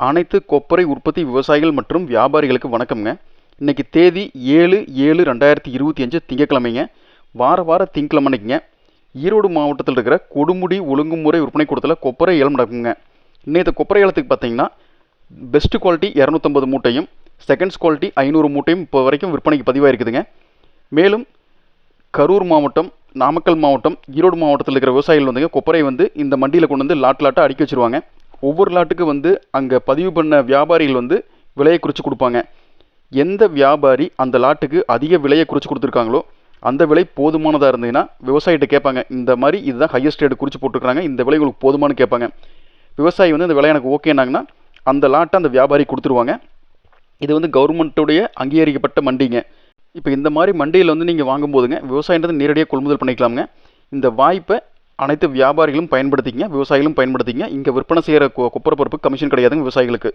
அனைத்து கொப்பரை உற்பத்தி விவசாயிகள் மற்றும் வியாபாரிகளுக்கு வணக்கம்ங்க. இன்னைக்கு தேதி ஏழு ஏழு ரெண்டாயிரத்தி இருபத்தி அஞ்சு திங்கக்கிழமைங்க வார வார திங்கக்கிழமைக்குங்க ஈரோடு மாவட்டத்தில் இருக்கிற கொடுமுடி ஒழுங்குமுறை விற்பனை கூடத்தில் கொப்பரை ஏலம் நடக்குங்க. நேற்று கொப்பரை ஏலத்துக்கு பார்த்தீங்கன்னா பெஸ்ட் குவாலிட்டி இரநூத்தம்பது மூட்டையும் செகண்ட்ஸ் குவாலிட்டி ஐநூறு மூட்டையும் இப்போ வரைக்கும் விற்பனைக்கு பதிவாயிருக்குதுங்க. மேலும் கரூர் மாவட்டம் நாமக்கல் மாவட்டம் ஈரோடு மாவட்டத்தில் இருக்கிற விவசாயிகள் வந்துங்க கொப்பரை வந்து இந்த மண்டியில் கொண்டு வந்து லாட் லாட்டாக அடுக்கி வச்சிருவாங்க. ஒவ்வொரு லாட்டுக்கும் வந்து அங்கே பதிவு பண்ண வியாபாரிகள் வந்து விலையை குறித்து கொடுப்பாங்க. எந்த வியாபாரி அந்த லாட்டுக்கு அதிக விலையை குறித்து கொடுத்துருக்காங்களோ அந்த விலை போதுமானதாக இருந்ததுன்னா விவசாயிகிட்ட கேட்பாங்க. இந்த மாதிரி இதுதான் ஹையஸ்ட் ரேட் குறித்து போட்டிருக்காங்க இந்த விலை உங்களுக்கு போதுமானு கேட்பாங்க. விவசாயி வந்து இந்த விலை எனக்கு ஓகேனாங்கன்னா அந்த லாட்டை அந்த வியாபாரி கொடுத்துருவாங்க. இது வந்து கவர்மெண்ட்டுடைய அங்கீகரிக்கப்பட்ட மண்டிங்க. இப்போ இந்த மாதிரி மண்டியில் வந்து நீங்கள் வாங்கும்போதுங்க விவசாயின்றது நேரடியாக கொள்முதல் பண்ணிக்கலாமுங்க. இந்த வாய்ப்பை அனைத்து வியாபாரிகளும் பயன்படுத்திக்கங்க விவசாயிகளும் பயன்படுத்திக்கங்க. இங்கே விற்பனை செய்கிற கொ கொப்பரை பருப்பு கமிஷன் கிடையாதுங்க விவசாயிகளுக்கு.